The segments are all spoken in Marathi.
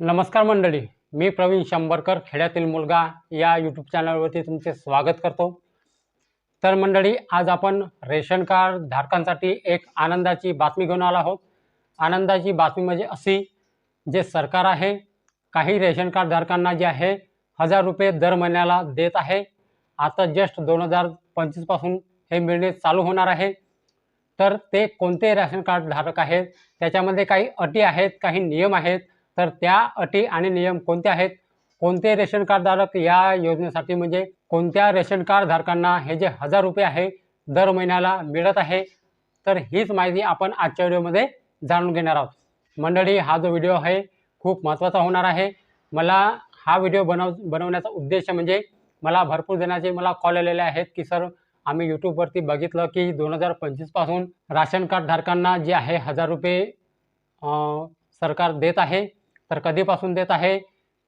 नमस्कार मंडळी मी प्रवीण शंभरकर खेड्यातील मुलगा. या यूट्यूब चॅनलवरती तुमचे स्वागत करतो. तर मंडळी आज आपण रेशन कार्ड धारकांसाठी एक आनंदाची बातमी घेऊन आलो आहोत. आनंदाची बातमी म्हणजे अशी जे सरकार आहे काही रेशन कार्ड धारकांना जे आहे हजार रुपये दर महिन्याला देत आहे. आता जस्ट दोन हजार पंचवीसपासून हे मिळणे चालू होणार आहे. तर ते कोणते रेशन कार्ड धारक आहेत त्याच्यामध्ये काही अटी आहेत काही नियम आहेत तर त्या अटी आणि नियम कोणते आहेत? कोणते रेशन कार्डधारक या योजनेसाठी म्हणजे कोणत्या रेशन कार्डधारकांना हे जे हजार रुपये आहे दर महिन्याला मिळत आहे? तर हीच माहिती आपण आजच्या व्हिडिओमध्ये जाणून घेणार आहोत. मंडळी हा जो व्हिडिओ आहे खूप महत्त्वाचा होणार आहे. मला हा व्हिडिओ बनव बनवण्याचा उद्देश म्हणजे मला भरपूर जणांचे मला कॉल आलेले आहेत की सर आम्ही यूट्यूबवरती बघितलं की दोन हजार पंचवीसपासून राशन कार्डधारकांना जे आहे हजार रुपये सरकार देत आहे. तर कधीपासून देत आहे?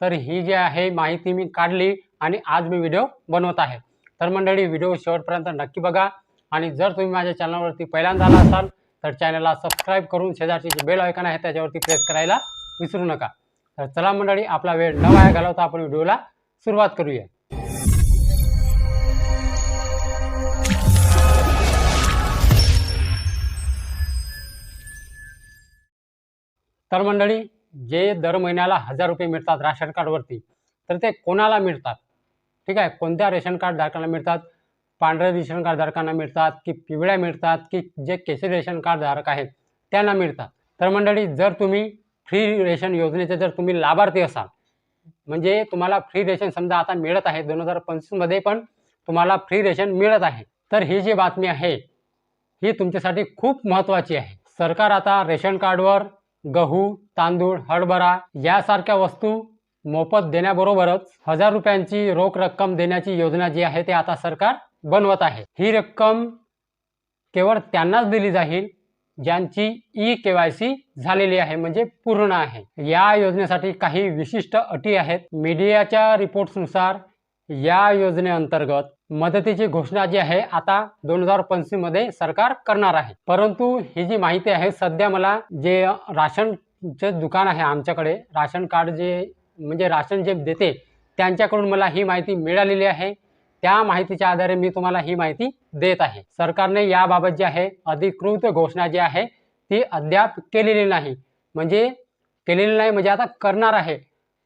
तर ही जी आहे माहिती मी काढली आणि आज मी व्हिडिओ बनवत आहे. तर मंडळी व्हिडिओ शेवटपर्यंत नक्की बघा आणि जर तुम्ही माझ्या चॅनलवरती पहिल्यांदा आला असाल तर चॅनलला सबस्क्राईब करून शेजारची जे बेल आयकन आहे त्याच्यावरती प्रेस करायला विसरू नका. तर चला मंडळी आपला वेळ न वाया घालवता आपण व्हिडिओला सुरुवात करूया. तर मंडळी जे दर महिन्याला हजार रुपये मिळतात राशन कार्डवरती तर ते कोणाला मिळतात? ठीक आहे कोणत्या रेशन कार्ड धारकांना मिळतात? पांढऱ्या रेशन कार्ड धारकांना मिळतात की पिवळ्या मिळतात की जे केसरी रेशन कार्ड धारक आहेत त्यांना मिळतात. तर मंडळी जर तुम्ही फ्री रेशन योजनेचे जर तुम्ही लाभार्थी असाल म्हणजे तुम्हाला फ्री रेशन समजा आता मिळत आहे दोन हजार पंचवीसमध्ये पण तुम्हाला फ्री रेशन मिळत आहे तर ही जी बातमी आहे ही तुमच्यासाठी खूप महत्त्वाची आहे. सरकार आता रेशन कार्डवर गहू तांदूळ हरभरा यासारख्या वस्तू मोफत देण्याबरोबरच हजार रुपयांची रोख रक्कम देण्याची योजना जी आहे ते आता सरकार बनवत आहे. ही रक्कम केवळ त्यांनाच दिली जाईल ज्यांची ई के वाय सी झालेली आहे म्हणजे पूर्ण आहे. या योजनेसाठी काही विशिष्ट अटी आहेत. मीडियाच्या रिपोर्ट्सनुसार या योजनेअंतर्गत मदतीची घोषणा जी आहे आता दोन हजार पंचवीसमध्ये सरकार करणार आहे. परंतु ही जी माहिती आहे सध्या मला जे राशनचे दुकान आहे आमच्याकडे राशन कार्ड जे म्हणजे राशन जे देते त्यांच्याकडून मला ही माहिती मिळालेली आहे. त्या माहितीच्या आधारे मी तुम्हाला ही माहिती देत आहे. सरकारने याबाबत जी आहे अधिकृत घोषणा जी आहे ती अद्याप केलेली नाही. म्हणजे केलेली नाही म्हणजे आता करणार आहे.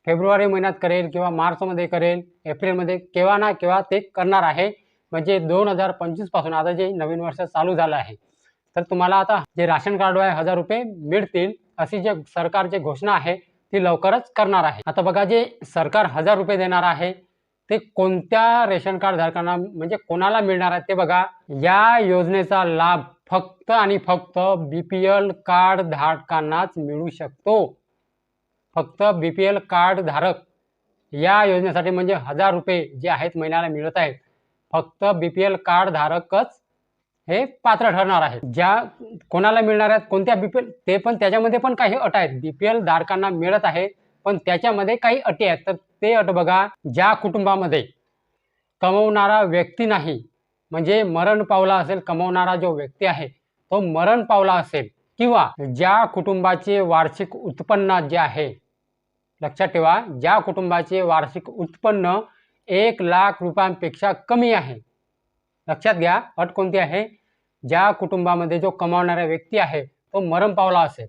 फेब्रुवारी महिन्यात करेल किंवा मार्चमध्ये करेल एप्रिलमध्ये केव्हा ना केव्हा ते करणार आहे. म्हणजे दोन हजार पंचवीसपासून आता जे नवीन वर्ष चालू झालं आहे. तर तुम्हाला आता जे राशन कार्ड आहे हजार रुपये मिळतील अशी जे सरकारची घोषणा आहे ती लवकरच करणार आहे. आता बघा जे सरकार हजार रुपये देणार आहे ते कोणत्या रेशन कार्ड धारकांना म्हणजे कोणाला मिळणार आहे ते बघा. या योजनेचा लाभ फक्त आणि फक्त बी पी एल कार्ड धारकांनाच मिळू शकतो. फक्त बी पी एल कार्ड धारक या योजनेसाठी म्हणजे हजार रुपये जे आहेत महिन्याला मिळत आहेत. फक्त बी पी एल कार्ड धारकच हे पात्र ठरणार आहे ज्या कोणाला मिळणार आहेत कोणत्या बी पी एल ते पण त्याच्यामध्ये पण काही अट आहेत. बी पी एल धारकांना मिळत आहे पण त्याच्यामध्ये काही अटी आहेत. तर ते अट बघा ज्या कुटुंबामध्ये कमवणारा व्यक्ती नाही म्हणजे मरण पावला असेल कमवणारा जो व्यक्ती आहे तो मरण पावला असेल किंवा ज्या कुटुंबाचे वार्षिक उत्पन्न जे आहे लक्षात ठेवा ज्या कुटुंबाचे वार्षिक उत्पन्न एक लाख रुपयांपेक्षा कमी आहे. लक्षात घ्या अट कोणती आहे? ज्या कुटुंबामध्ये जो कमावणारा व्यक्ती आहे तो मरण पावला असेल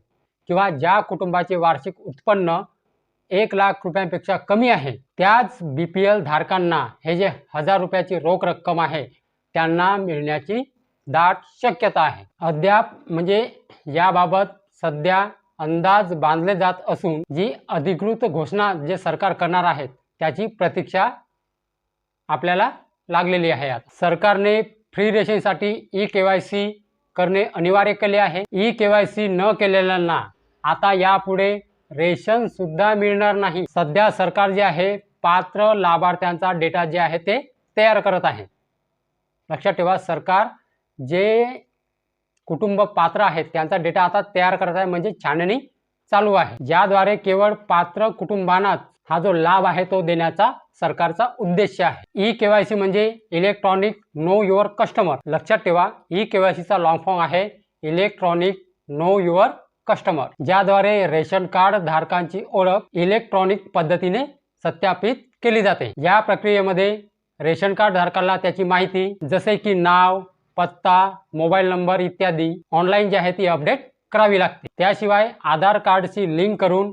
किंवा ज्या कुटुंबाचे वार्षिक उत्पन्न एक लाख रुपयांपेक्षा कमी आहे त्याच बी पी एल धारकांना हे जे हजार रुपयाची रोख रक्कम आहे त्यांना मिळण्याची दाट शक्यता आहे. अद्याप म्हणजे याबाबत सध्या अंदाज बांधले जात असून जी अधिकृत घोषणा जे सरकार करणार आहेत त्याची प्रतीक्षा आपल्याला लागलेली आहे सरकारने फ्री रेशनसाठी ई के वाय सी करणे अनिवार्य केले आहे. ई के वाय सी न केलेल्यांना आता यापुढे रेशन सुद्धा मिळणार नाही. सध्या सरकार जे आहे पात्र लाभार्थ्यांचा डेटा जे आहे ते तयार करत आहे. लक्षात ठेवा सरकार जे कुटुंब पात्र आहेत त्यांचा डेटा आता तयार करत आहे म्हणजे छाननी चालू आहे. ज्याद्वारे केवळ पात्र कुटुंबांनाच हा जो लाभ आहे तो देण्याचा सरकारचा उद्देश आहे. ई केवायसी म्हणजे इलेक्ट्रॉनिक नो युअर कस्टमर. लक्षात ठेवा ई केवायसीचा लॉंग फॉर्म आहे इलेक्ट्रॉनिक नो युअर कस्टमर. ज्याद्वारे रेशन कार्ड धारकांची ओळख इलेक्ट्रॉनिक पद्धतीने सत्यापित केली जाते. या प्रक्रियेमध्ये रेशन कार्ड धारकाला त्याची माहिती जसे की नाव पत्ता मोबाईल नंबर इत्यादी ऑनलाईन जी आहे ती अपडेट करावी लागते. त्याशिवाय आधार कार्डशी लिंक करून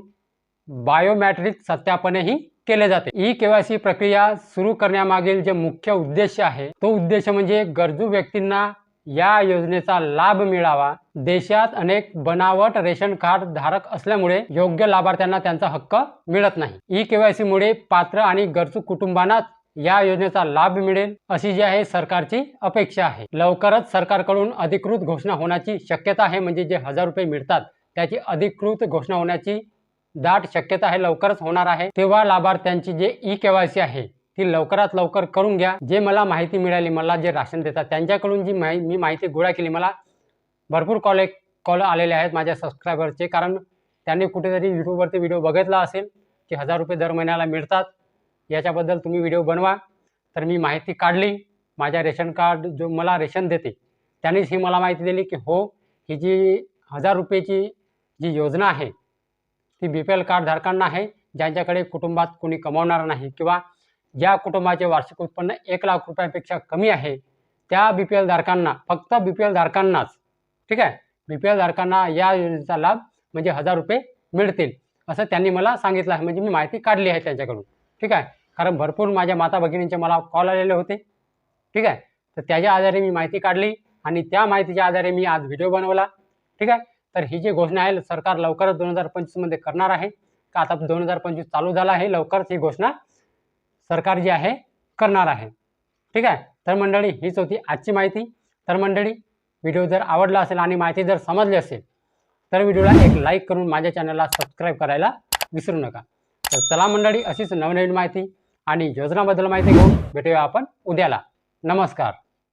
बायोमॅट्रिक सत्यापनही केले जाते. ई केवायसी प्रक्रिया सुरू करण्यामागील जे मुख्य उद्देश आहे तो उद्देश म्हणजे गरजू व्यक्तींना या योजनेचा लाभ मिळावा. देशात अनेक बनावट रेशन कार्ड धारक असल्यामुळे योग्य लाभार्थ्यांना त्यांचा हक्क मिळत नाही. ई केवायसी मुळे पात्र आणि गरजू कुटुंबांनाच या योजनेचा लाभ मिळेल अशी जी आहे सरकारची अपेक्षा आहे. लवकरच सरकारकडून अधिकृत घोषणा होण्याची शक्यता आहे. म्हणजे जे हजार रुपये मिळतात त्याची अधिकृत घोषणा होण्याची दाट शक्यता आहे. लवकरच होणार आहे. तेव्हा लाभार्थ्यांची जे ई केवायसी आहे ती लवकरात लवकर करून घ्या. जे मला माहिती मिळाली मला जे राशन देतात त्यांच्याकडून जी माहि मी माहिती गोळा केली मला भरपूर कॉल कॉल आलेले आहेत माझ्या सबस्क्रायबरचे. कारण त्यांनी कुठेतरी यूट्यूबवरती व्हिडिओ बघितला असेल की हजार रुपये दर महिन्याला मिळतात. याच्याबद्दल तुम्ही व्हिडिओ बनवा. तर मी माहिती काढली. माझ्या रेशन कार्ड जो मला रेशन देते त्यांनीच ही मला माहिती दिली की हो ही जी हजार रुपयेची जी योजना आहे ती बी पी एल कार्डधारकांना आहे ज्यांच्याकडे कुटुंबात कोणी कमावणार नाही किंवा ज्या कुटुंबाचे वार्षिक उत्पन्न एक लाख रुपयांपेक्षा कमी आहे त्या बी पी एल धारकांना फक्त बी पी एल धारकांनाच ठीक आहे? बी पी एल धारकांना या योजनेचा लाभ म्हणजे हजार रुपये मिळतील असं त्यांनी मला सांगितलं आहे. म्हणजे मी माहिती काढली आहे त्यांच्याकडून ठीक आहे? कारण भरपूर माझ्या माता भगिनींचे मला कॉल आलेले होते. ठीक आहे? तर त्याच्या आधारे मी माहिती काढली आणि त्या माहितीच्या आधारे मी आज व्हिडिओ बनवला. ठीक आहे? तर ही जी घोषणा आहे सरकार लवकरच दोन हजार पंचवीसमध्ये करणार आहे. का आता दोन हजार पंचवीस चालू झाला आहे लवकरच ही घोषणा सरकार जी आहे करणार आहे. ठीक आहे? तर मंडळी हीच होती आजची माहिती. तर मंडळी व्हिडिओ जर आवडला असेल आणि माहिती जर समजली असेल तर व्हिडिओला एक लाईक करून माझ्या चॅनलला सबस्क्राईब करायला विसरू नका. तर चला मंडळी अशीच नवनवीन माहिती आणि योजनाबद्दल माहिती घेऊन भेटूया आपण उद्याला. नमस्कार.